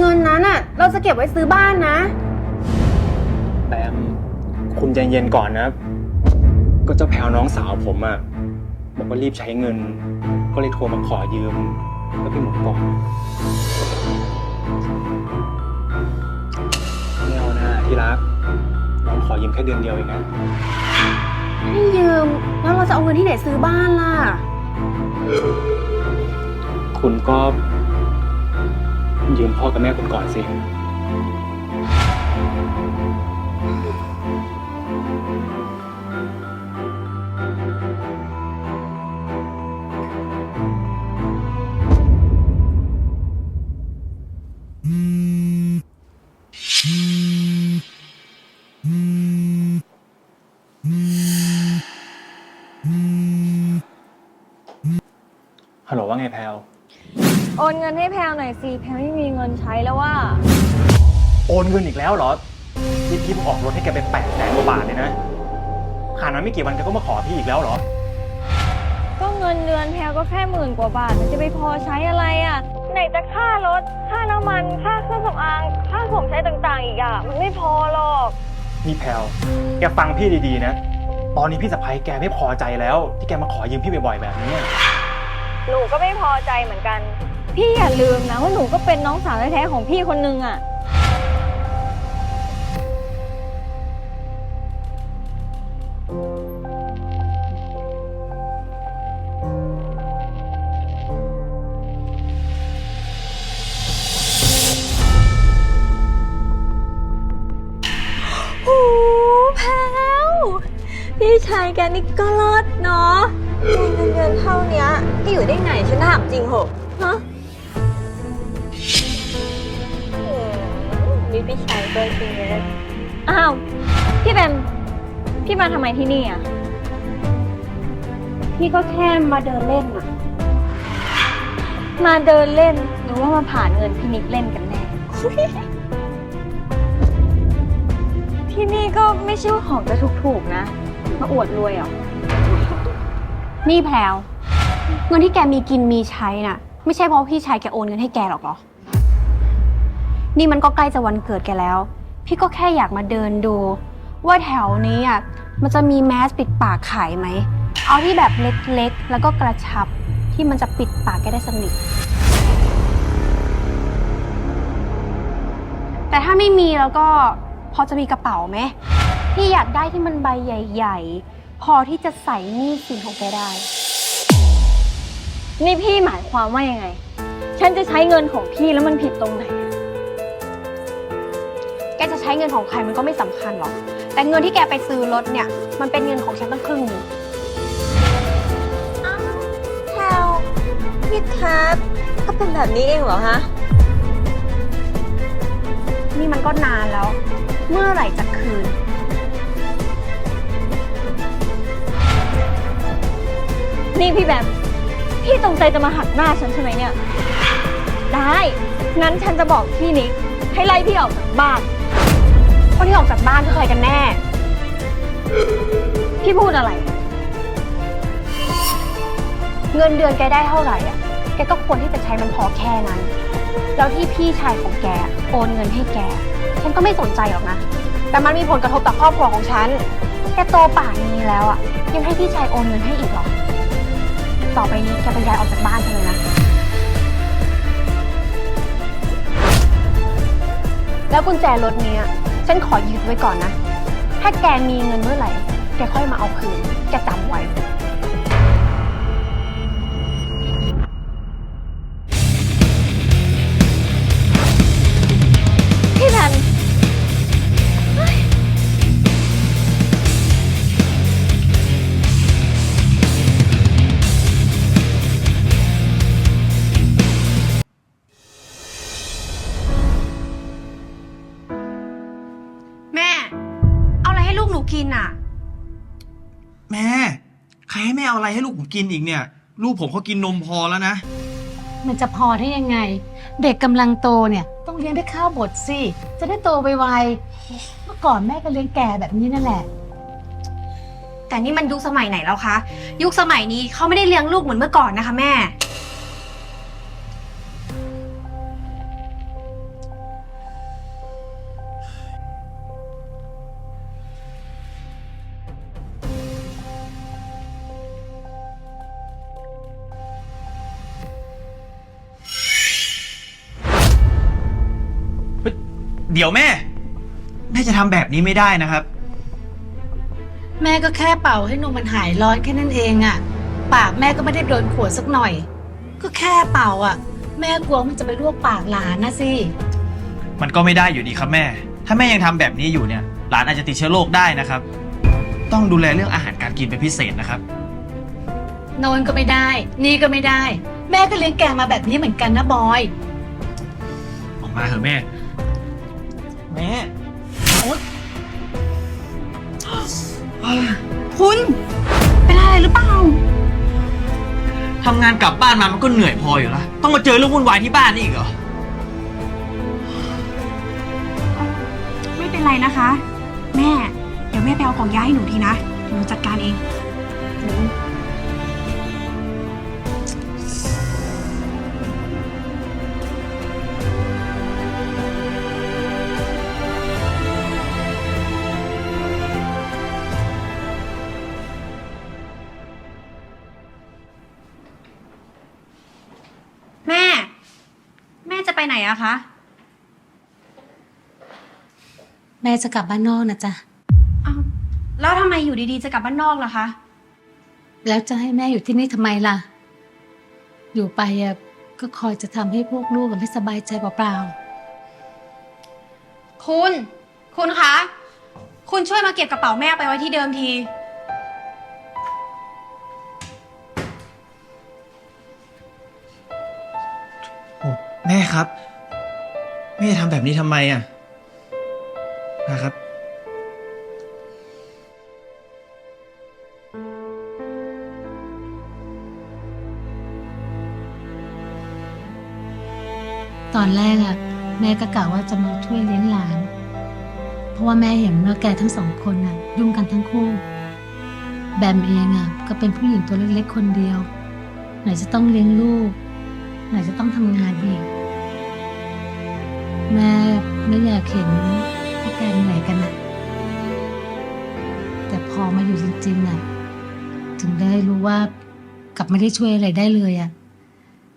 เงินนั้นอะเราจะเก็บไว้ซื้อบ้านนะ แปมคุณใจเย็นก่อนนะ ก็เจ้าแพลวน้องสาวผมอะบอกว่ารีบใช้เงิน ก็เลยโทรมาขอยืมแล้วพี่หมดก่อนไม่เอานะที่รักน้องขอยืมแค่เดือนเดียวเองนะให้ยืม แล้วเราจะเอาเงินที่ไหนซื้อบ้านล่ะ คุณก็ ยืมพ่อกับแม่คุณก่อนสิ ฮัลโหลว่าไงแพลว โอนเงินให้แพลวหน่อยสิแพลวไม่มีเงินใช้แล้วว่า โอนเงินอีกแล้วเหรอนี่พี่เพิ่งออกรถให้แกไปแปดแสนกว่าบาทเลยนะผ่านมาไม่กี่วันแกก็มาขอพี่อีกแล้วเหรอ ก็เงินเดือนแพลวก็แค่หมื่นกว่าบาท มันจะไปพอใช้อะไรอะ ไหนจะค่ารถ ค่าน้ำมัน ค่าเครื่องสำอาง ค่าของใช้ต่างๆ อีกอะ มันไม่พอหรอก นี่แพลวแกฟังพี่ดีๆนะ ตอนนี้พี่สะพ้ยแกไม่พอใจแล้ว ที่แกมาขอยืมพี่บ่อยๆแบบนี้ หนูก็ไม่พอใจเหมือนกัน พี่อย่าลืมนะว่าหนูก็เป็นน้องสาวแท้ๆของพี่คนนึงอะโอ้แพลวพี่ชายแกนี่ก็เลิศเนาะเงินเดือนเท่าเนี้ยพี่อยู่ได้ไงฉันถามจริงเหอะ มีพี่ชายตัวจริงเลยอ้าว พี่แบมพี่มาทำไมที่นี่อะ พี่ก็แค่มาเดินเล่นอะมาเดินเล่นหรือว่ามาผ่านเงินพี่นิกเล่นกันแน่ ที่นี่ก็ไม่ใช่ว่าของจะถูกๆนะ มาอวดรวยเหรอ นี่แพลวเงินที่แกมีกินมีใช้น่ะ ไม่ใช่เพราะพี่ชายแกโอนเงินให้แกหรอกเหรอ นี่มันก็ใกล้จะวันเกิดแกแล้ว พี่ก็แค่อยากมาเดินดู ว่าแถวนี้อะมันจะมีแมสปิดปากขายไหม เอาที่แบบเล็กๆ แล้วก็กระชับที่มันจะปิดปากแกได้สนิท แต่ถ้าไม่มีแล้วก็พอจะมีกระเป๋าไหม พี่อยากได้ที่มันใบใหญ่ ๆ พอที่จะใส่หนี้สินของแกได้ นี่พี่หมายความว่ายังไง ฉันจะใช้เงินของพี่แล้วมันผิดตรงไหน ช้เงินของใครมันก็ไม่สำคัญหรอก แต่เงินที่แกไปซื้อรถเนี่ย มันเป็นเงินของฉันตั้งครึ่งหนึงแพลวพี่ทัศก็เป็นแบบนี้เองเหรอฮะ นี่มันก็นานแล้ว เมื่อไหร่จะคืน นี่พี่แบมพี่ตรงใจจะมาหักหน้าฉันใช่ไหมเนี่ย ได้ งั้นฉันจะบอกพี่นิกให้ไล่พี่ออกจากบ้าน คนที่ออกจากบ้านคือใครกันแน่ พี่พูดอะไร เงินเดือนแกได้เท่าไหร่อะแกก็ควรที่จะใช้มันพอแค่นั้น แล้วที่พี่ชายของแกโอนเงินให้แก ฉันก็ไม่สนใจหรอกนะ แต่มันมีผลกระทบต่อครอบครัวของฉัน แกโตป่านนี้แล้วอะยังให้พี่ชายโอนเงินให้อีกเหรอ ต่อไปนี้แกไปย้ายออกจากบ้านเลยนะ แล้วกุญแจรถเนี้ย ฉันขอยืดไว้ก่อนนะ ถ้าแกมีเงินเมื่อไหร่ แกค่อยมาเอาคืน แกจำไว้ กินอะ แม่ ใครให้แม่เอาอะไรให้ลูกผมกินอีกเนี่ย ลูกผมเขากินนมพอแล้วนะ มันจะพอได้ยังไง เด็กกำลังโตเนี่ย ต้องเลี้ยงด้วยข้าวบดสิ จะได้โตไวๆเมื่อก่อนแม่ก็เลี้ยงแก่แบบนี้นั่นแหละ แต่นี่มันยุคสมัยไหนแล้วคะ ยุคสมัยนี้เขาไม่ได้เลี้ยงลูกเหมือนเมื่อก่อนนะคะแม่ เดี๋ยวแม่ แม่จะทำแบบนี้ไม่ได้นะครับ แม่ก็แค่เป่าให้นมมันหายร้อนแค่นั้นเองอะปากแม่ก็ไม่ได้โดนขวดสักหน่อย ก็แค่เป่าอะแม่กลัวมันจะไปลวกปากหลานนะสิมันก็ไม่ได้อยู่ดีครับแม่ ถ้าแม่ยังทำแบบนี้อยู่เนี่ย หลานอาจจะติดเชื้อโรคได้นะครับ ต้องดูแลเรื่องอาหารการกินเป็นพิเศษนะครับ โนนก็ไม่ได้ นี่ก็ไม่ได้ แม่ก็เลี้ยงแกมาแบบนี้เหมือนกันนะบอย ออกมาเถอะแม่ แม่คุณ เป็นอะไรหรือเปล่า ทำงานกลับบ้านมามันก็เหนื่อยพออยู่แล้ว ต้องมาเจอเรื่องวุ่นวายที่บ้านนี่อีกเหรอ ไม่เป็นไรนะคะ แม่ เดี๋ยวแม่ไปเอาของยาให้หนูทีนะเดี๋ยวหนูจัดการเอง อะคะ แม่จะกลับบ้านนอกนะจ๊ะอ้าวแล้วทำไมอยู่ดีๆ จะกลับบ้านนอกล่ะคะ แล้วจะให้แม่อยู่ที่นี่ทำไมล่ะ อยู่ไปอะก็คอยจะทำให้พวกลูกอะไม่สบายใจเปล่าคุณ คุณคะ คุณช่วยมาเก็บกระเป๋าแม่ไปไว้ที่เดิมที แม่ครับ แม่ทำแบบนี้ทำไมอะนะครับ ตอนแรกอะแม่ก็กะว่าจะมาช่วยเลี้ยงหลาน เพราะว่าแม่เห็นว่าแกทั้งสองคนน่ะ ยุ่งกันทั้งคู่ แบมเองอะก็เป็นผู้หญิงตัวเล็กๆคนเดียว ไหนจะต้องเลี้ยงลูก ไหนจะต้องทำงานอีก แม่ไม่อยากเห็นพวกแกเหนื่อยกันนะแต่พอมาอยู่จริงๆอะถึงได้รู้ว่ากลับไม่ได้ช่วยอะไรได้เลยอะ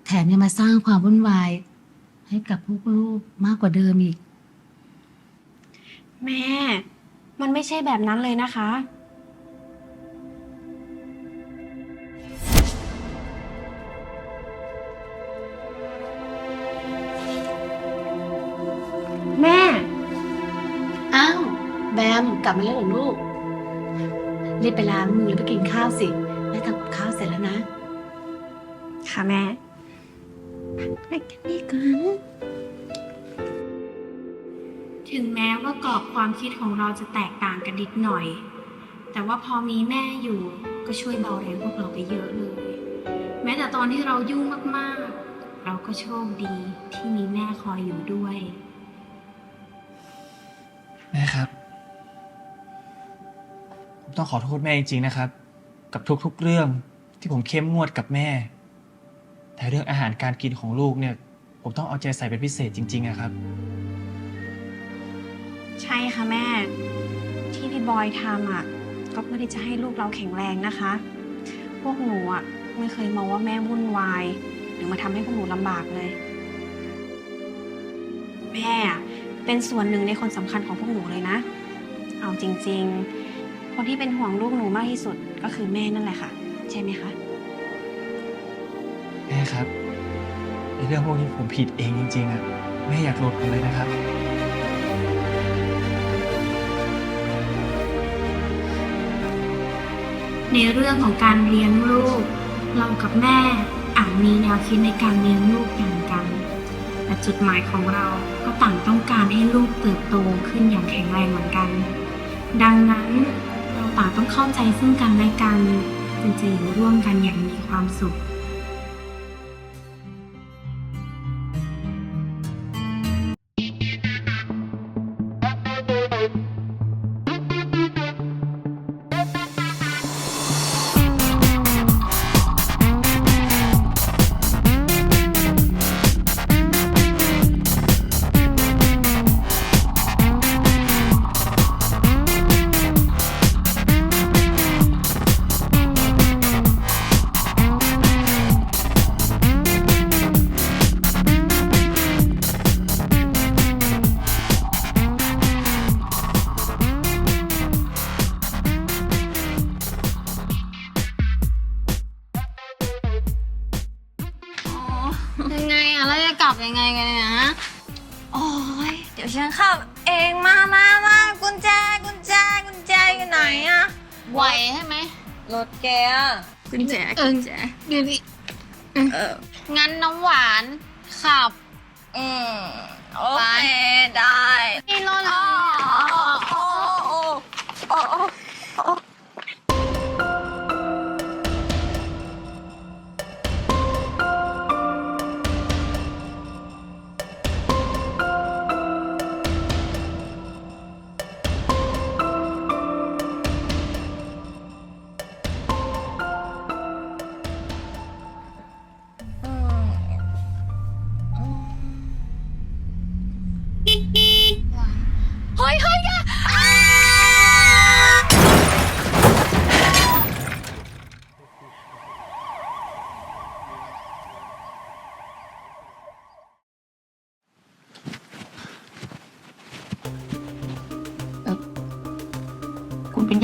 แถมยังมาสร้างความวุ่นวาย ให้กับพวกลูกมากกว่าเดิมอีก แม่ มันไม่ใช่แบบนั้นเลยนะคะ แบมกลับมาแล้วเหรอลูกรีบไปล้างมือแล้วไปกินข้าวสิแม่ทำกับข้าวเสร็จแล้วนะ ค่ะแม่ไปกันดีกัน ถึงแม้ว่ากรอบความคิดของเราจะแตกต่างกันนิดหน่อย แต่ว่าพอมีแม่อยู่ก็ช่วยเบาแรงพวกเราไปเยอะเลย แม้แต่ตอนที่เรายุ่งมากๆ เราก็โชคดีที่มีแม่คอยอยู่ด้วย แม่ครับ ผมต้องขอโทษแม่จริงๆนะครับ กับทุกๆเรื่องที่ผมเข้มงวดกับแม่ แต่เรื่องอาหารการกินของลูกเนี่ย ผมต้องเอาใจใส่เป็นพิเศษจริงๆอะครับ ใช่ค่ะแม่ ที่พี่บอยทำอะก็เพื่อที่จะให้ลูกเราแข็งแรงนะคะ พวกหนูอะไม่เคยมองว่าแม่วุ่นวาย หรือมาทำให้พวกหนูลำบากเลย แม่อะเป็นส่วนหนึ่งในคนสำคัญของพวกหนูเลยนะ เอาจริง ๆ คนที่เป็นห่วงลูกหนูมากที่สุดก็คือแม่นั่นแหละค่ะ ใช่ไหมคะ แม่ครับในเรื่องพวกนี้ผมผิดเองจริงๆอะแม่อยากโกรธผมเลยนะครับ ในเรื่องของการเลี้ยงลูก เรากับแม่อาจมีแนวคิดในการเลี้ยงลูกต่างกัน แต่จุดหมายของเราก็ต่างต้องการให้ลูกเติบโตขึ้นอย่างแข็งแรงเหมือนกัน ดังนั้น่าต้องเข้าใจซึ่งกันและกันจึงจะอยู่ร่วมกันอย่างมีความสุข บอืม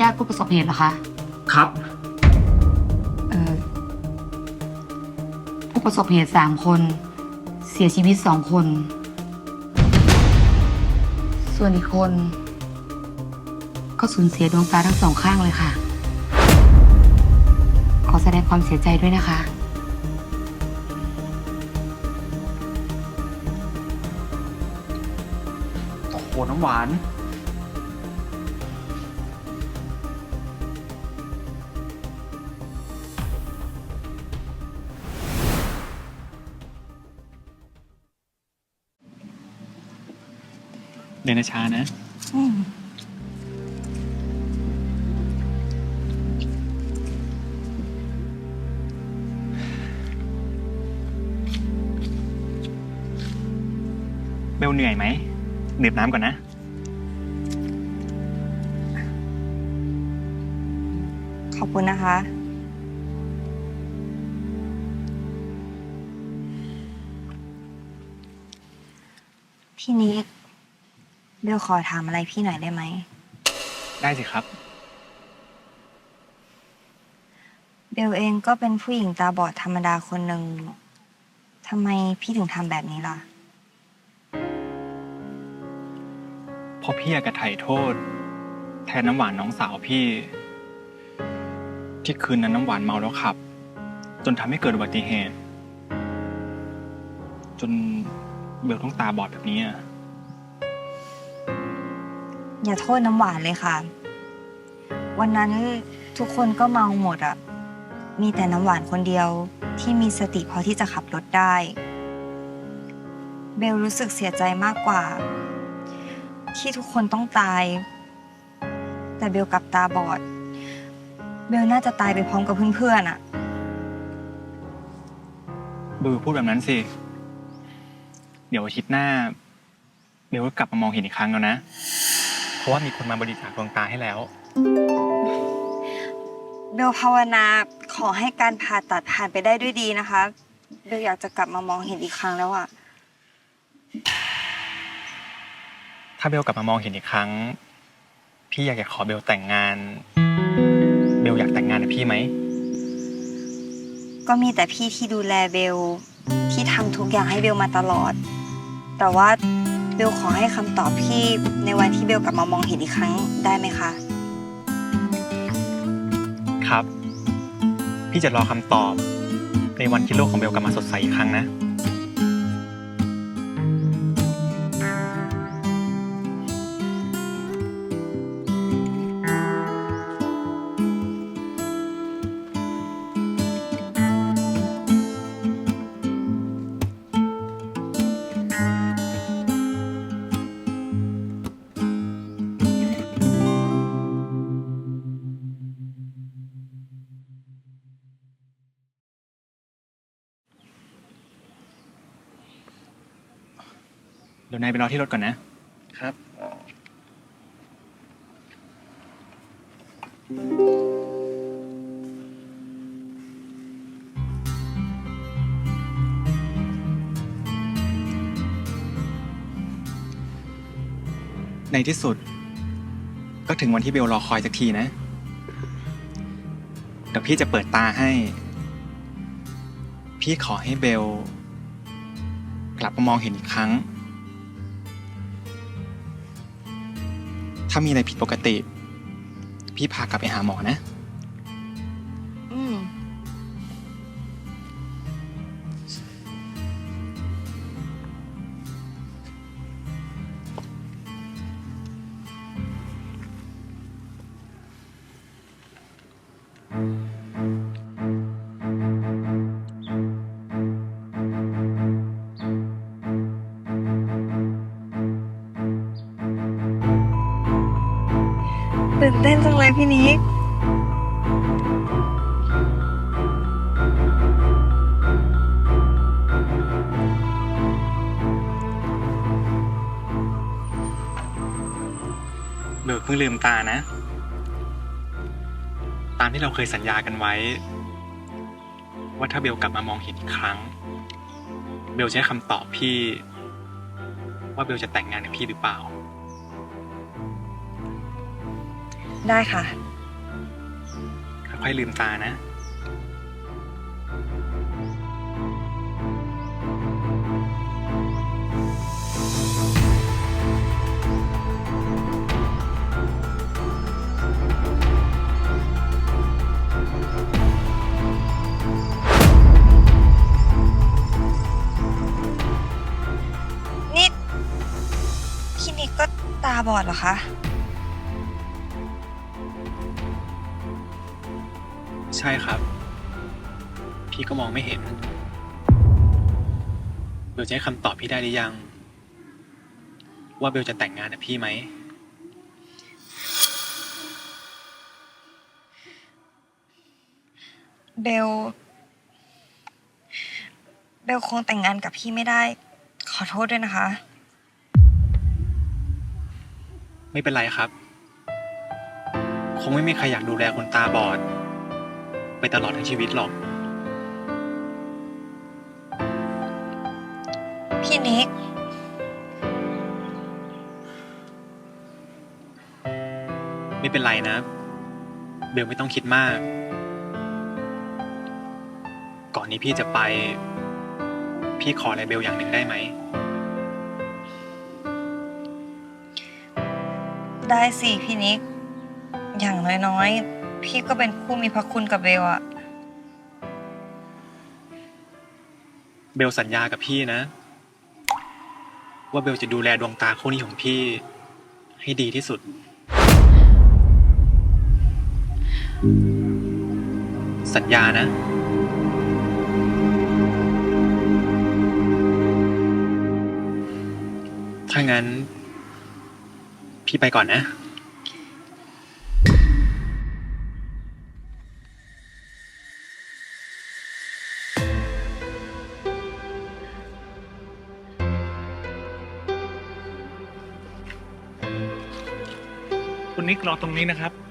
าติผู้ประสบเหตุเหรอคะ ครับ เอ่อ ผู้ประสบเหตุสามคน เสียชีวิตสองคน ส่วนอีกคน ก็สูญเสียดวงตาทั้งสองข้างเลยค่ะ ขอแสดงความเสียใจด้วยนะคะ โอ้โหน้ำหวาน เดินช้านะ เบลเหนื่อยไหมดื่มน้ำก่อนนะ ขอบคุณนะคะ พี่นิก เบลขอถามอะไรพี่หน่อยได้ไหม ได้สิครับ เบลเองก็เป็นผู้หญิงตาบอดธรรมดาคนหนึ่งทำไมพี่ถึงทำแบบนี้ล่ะ เพราะพี่อยากจะไถ่โทษ แทนน้ำหวานน้องสาวพี่ ที่คืนนั้นน้ำหวานเมาแล้วขับ จนทำให้เกิดอุบัติเหตุ จนเบลต้องตาบอดแบบนี้อะ อย่าโทษน้ำหวานเลยค่ะ วันนั้นทุกคนก็เมาหมดอะมีแต่น้ำหวานคนเดียวที่มีสติพอที่จะขับรถได้ เบลรู้สึกเสียใจมากกว่า ที่ทุกคนต้องตาย แต่เบลกลับตาบอด เบลน่าจะตายไปพร้อมกับเพื่อนๆอะเบลพูดแบบนั้นสิ เดี๋ยวอาทิตย์หน้า เบลก็กลับมามองเห็นอีกครั้งแล้วนะ ราะว่ามีคนมาบริจาคดวงตาให้แล้ว เบลภาวนาขอให้การผ่าตัดผ่านไปได้ด้วยดีนะคะ เบลอยากจะกลับมามองเห็นอีกครั้งแล้วอะถ้าเบลกลับมามองเห็นอีกครั้ง พี่อยากจะขอเบลแต่งงาน เบลอยากแต่งงานกับพี่ไหม ก็มีแต่พี่ที่ดูแลเบลที่ทำทุกอย่างให้เบลมาตลอด แต่ว่า เบลขอให้คำตอบพี่ในวันที่เบลกลับมามองเห็นอีกครั้งได้ไหมคะ ครับ พี่จะรอคำตอบ ในวันที่โลกของเบลกลับมาสดใสอีกครั้งนะ ดี๋ยวนายไปรอที่รถก่อนนะ ครับ ในที่สุด ก็ถึงวันที่เบลรอคอยสักทีนะ เดี๋ยวพี่จะเปิดตาให้ พี่ขอให้เบล กลับมามองเห็นอีกครั้ง ถ้ามีอะไรผิดปกติ พี่พากลับไปหาหมอนะ เลยพี่นิกเบิกเพิ่งลืมตานะ ตามที่เราเคยสัญญากันไว้ ว่าถ้าเบลกลับมามองเห็นอีกครั้ง เบลจะให้คำตอบพี่ ว่าเบลจะแต่งงานกับพี่หรือเปล่า ได้ค่ะ ค่อยๆลืมตานะ นี่พี่นิกก็ตาบอดเหรอคะ ช่ครับ พี่ก็มองไม่เห็นเบลจะให้คำตอบพี่ได้หรือยัง ว่าเบลจะแต่งงานกับพี่ไหม เบล เบลคงแต่งงานกับพี่ไม่ได้ ขอโทษด้วยนะคะ ไม่เป็นไรครับ คงไม่มีใครอยากดูแลคนตาบอด ไปตลอดทั้งชีวิตหรอก พี่นิก ไม่เป็นไรนะ เบลไม่ต้องคิดมาก ก่อนนี้พี่จะไป พี่ขออะไรเบลอย่างหนึ่งได้ไหม ได้สิพี่นิก อย่างน้อยๆ พี่ก็เป็นผู้มีพระคุณกับเบลอะเบลสัญญากับพี่นะ ว่าเบลจะดูแลดวงตาคู่นี้ของพี่ ให้ดีที่สุด สัญญานะ ถ้างั้น พี่ไปก่อนนะ คุณนิกรอตรงนี้นะครับ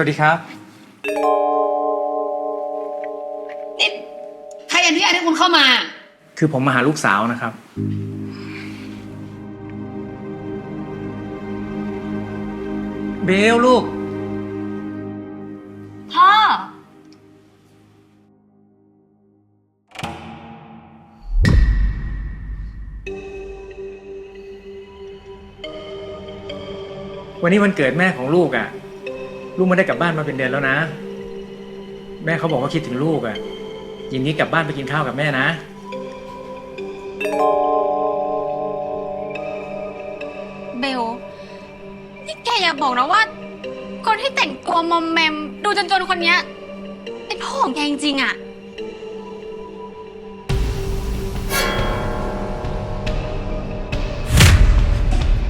วัสดีครับใครอนุญาตให้คุณเข้ามา คือผมมาหาลูกสาวนะครับ เบลลูก พ่อ วันนี้วันเกิดแม่ของลูกอะ่ะ ลูกไม่ได้กลับบ้านมาเป็นเดือนแล้วนะ แม่เขาบอกว่าคิดถึงลูกอะ่ะยินนี้กลับบ้านไปกินข้าวกับแม่นะ เบล นี่แกอย่าบอกนะว่า คนที่แต่งตัวมอมแมม ดูจนๆคนเนี้ยเป็นพ่อของแกจริงๆอะ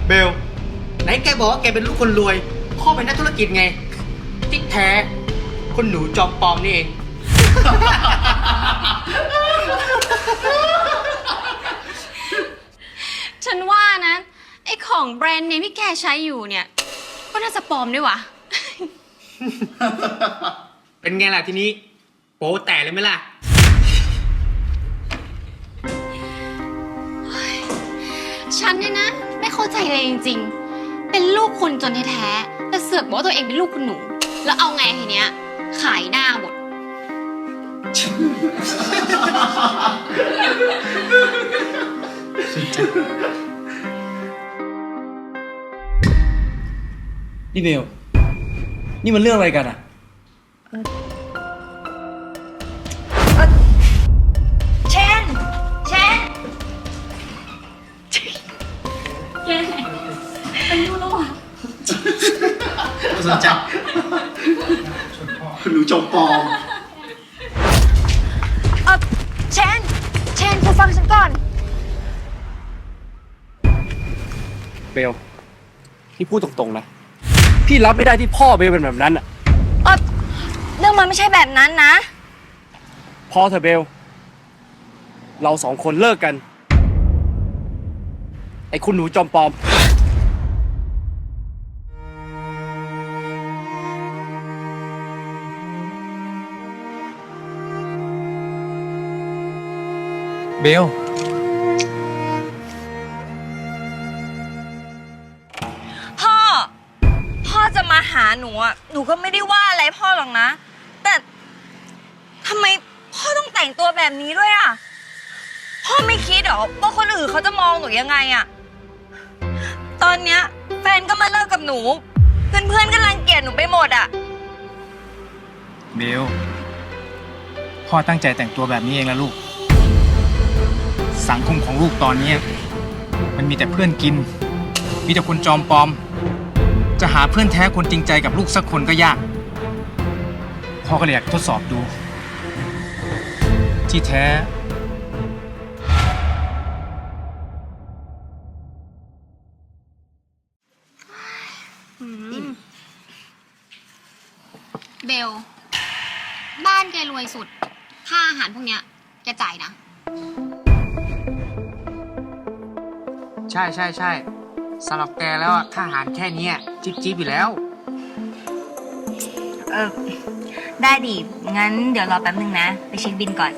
เบล ไหนแกบอกว่าแกเป็นลูกคนรวย พ่อเป็นนักธุรกิจไง ที่แท้คนหนูจอมปลอมนี่เอง ฉันว่านะไอ้ของแบรนด์เนมที่แกใช้อยู่เนี่ย ก็น่าจะปลอมด้วยวะเป็นไงล่ะทีนี้ โป๊แตกเลยไหมล่ะ ฉันเนี่ยนะ ไม่เข้าใจเลยจริงๆ เป็นลูกคนจนแท้ๆแต่เสือกบอกว่าตัวเองเป็นลูกคุณหนู แล้วเอาไงทีเนี้ย ขายหน้าหมด นี่เบล นี่มันเรื่องอะไรกันอะเชนเชนสนใจ หนูจมปลอม เออเชน เชนเธอฟังฉันก่อน เบลพี่พูดตรงๆนะ พี่รับไม่ได้ที่พ่อเบลเป็นแบบนั้นอะ เออเรื่องมันไม่ใช่แบบนั้นนะ พอเถอะเบล เราสองคนเลิกกัน ไอ้คุณหนูจอมปลอม เบล พ่อ พ่อจะมาหาหนูอะ หนูก็ไม่ได้ว่าอะไรพ่อหรอกนะ แต่ทำไมพ่อต้องแต่งตัวแบบนี้ด้วยอะ พ่อไม่คิดเหรอว่าคนอื่นเขาจะมองหนูยังไงอะ ตอนเนี้ย แฟนก็มาเลิกกับหนู เพื่อนๆก็รังเกียจหนูไปหมดอะ เบล พ่อตั้งใจแต่งตัวแบบนี้เองละลูก สังคมของลูกตอนนี้มันมีแต่เพื่อนกิน มีแต่คนจอมปลอม จะหาเพื่อนแท้คนจริงใจกับลูกสักคนก็ยากพ่อก็เลยอยากทดสอบดู ที่แท้ เบล บ้านแกรวยสุด ค่าอาหารพวกเนี้ย แกจ่ายนะ ใช่ใช่ใช่สำหรับแกแล้วอะค่าอาหารแค่เนี้ยจิ๊บจิ๊บอยู่แล้ว เออ ได้ดิ งั้นเดี๋ยวรอแป๊บนึงนะ ไปเช็คบินก่อน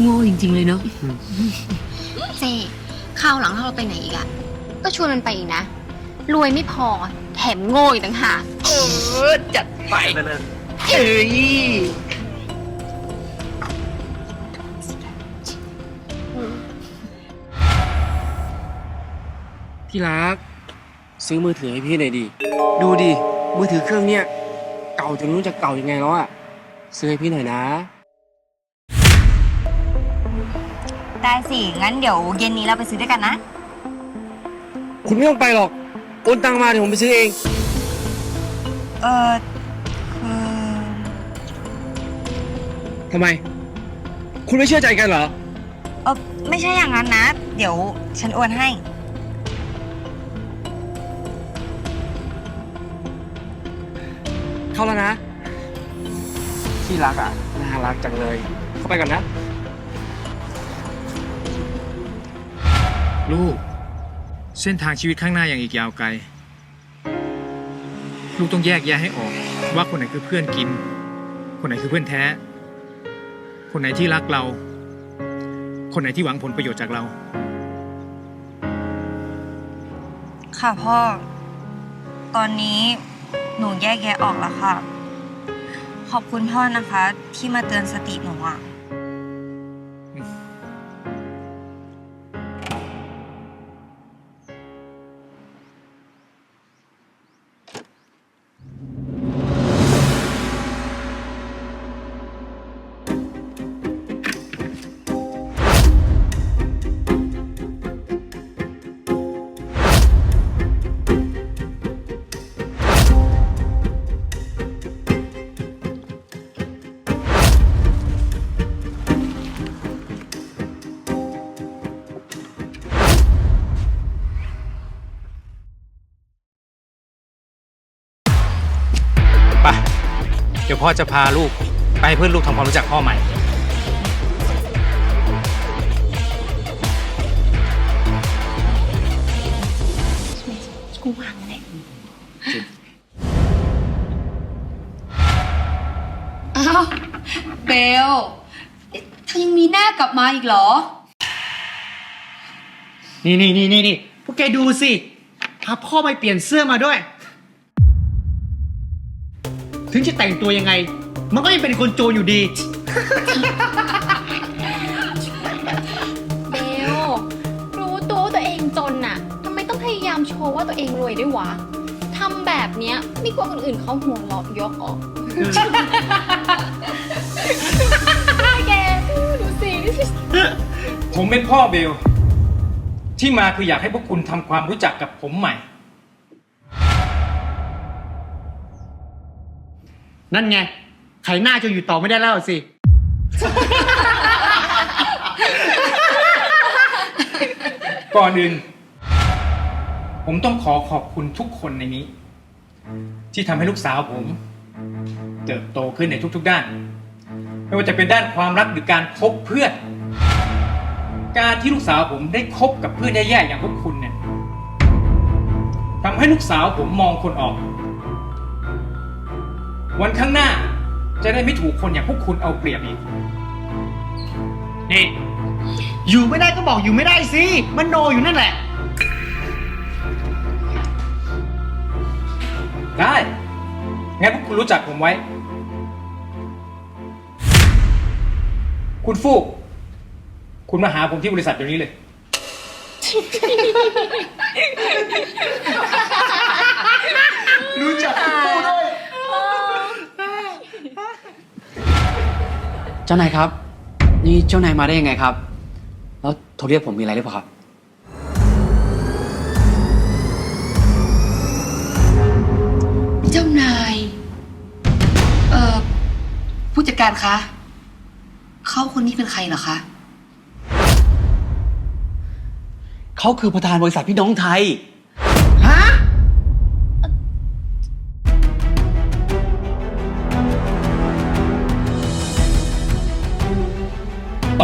โง่จริง ๆ เลยเนาะเจข้าวหลังถ้าเราไปไหนอีกอะก็ชวนมันไปอีกนะ รวยไม่พอ แถมโง่อีกต่างหาก เออ จัดไปเอ้ย ที่รัก ซื้อมือถือให้พี่หน่อยดิดูดิมือถือเครื่องเนี้ยเก่าจนไม่รู้จะเก่ายังไงแล้วอะซื้อให้พี่หน่อยนะ ได้สิ งั้นเดี๋ยวเย็นนี้เราไปซื้อด้วยกันนะ คุณไม่ต้องไปหรอกโอนตังมาเดี๋ยวผมไปซื้อเอง เออคือทำไม คุณไม่เชื่อใจกันเหรอ เออไม่ใช่อย่างนั้นนะ เดี๋ยวฉันโอนให้าแล้วนะที่รักอะน่ารักจังเลย เข้าไปก่อนนะ ลูก เส้นทางชีวิตข้างหน้ายังอีกยาวไกล ลูกต้องแยกแยะให้ออก ว่าคนไหนคือเพื่อนกิน คนไหนคือเพื่อนแท้ คนไหนที่รักเรา คนไหนที่หวังผลประโยชน์จากเรา ค่ะพ่อ ตอนนี้ หนูแยกแยะออกแล้วค่ะ ขอบคุณพ่อนะคะที่มาเตือนสติหนูอะ พ่อจะพาลูกไปให้เพื่อนลูกทำความรู้จักพ่อใหม่อ้าวเบลเอ๊ะเธอยังมีหน้ากลับมาอีกเหรอ นี่นี่นี่นี่นี่พวกแกดูสิพาพ่อไปเปลี่ยนเสื้อมาด้วย ถึงจะแต่งตัวยังไง มันก็ยังเป็นคนโจรอยู่ดี เบลรู้ตัวว่าตัวเองจนน่ะทำไมต้องพยายามโชว์ว่าตัวเองรวยด้วยวะทำแบบเนี้ยไม่กลัวคนอื่นเขาหัวเราะยกออกแกดูสิผมเป็นพ่อเบล ที่มาคืออยากให้พวกคุณทำความรู้จักกับผมใหม่ นั่นไง ไขหน้าจะอยู่ต่อไม่ได้แล้วสิ ก่อนอื่น ผมต้องขอขอบคุณทุกคนในนี้ ที่ทำให้ลูกสาวผม เติบโตขึ้นในทุก ๆ ด้าน ไม่ว่าจะเป็นด้านความรักหรือการคบเพื่อน การที่ลูกสาวผมได้คบกับเพื่อนแย่ๆอย่างพวกคุณเนี่ยทำให้ลูกสาวผมมองคนออก วันข้างหน้า จะได้ไม่ถูกคนอย่างพวกคุณเอาเปรียบอีก นี่อยู่ไม่ได้ก็บอกอยู่ไม่ได้สิ มันโนอยู่นั่นแหละ ได้งั้นพวกคุณรู้จักผมไว้ คุณฟูก คุณมาหาผมที่บริษัทเดี๋ยวนี้เลย รู้จักพูดด้วย เจ้านายครับ นี่เจ้านายมาได้ยังไงครับ แล้วโทรเรียกผมมีอะไรหรือเปล่าครับ เจ้านาย เอ่อ ผู้จัดการคะ เขาคนนี้เป็นใครเหรอคะ เขาคือประธานบริษัทพี่น้องไทย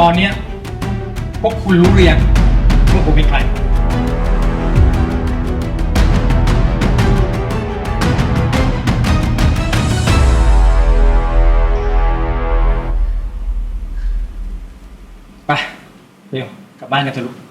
ตอนเนี้ยพวกคุณรู้เรียงว่าผมเป็นใคร ไปเร็วกลับบ้านกันเถอะลูก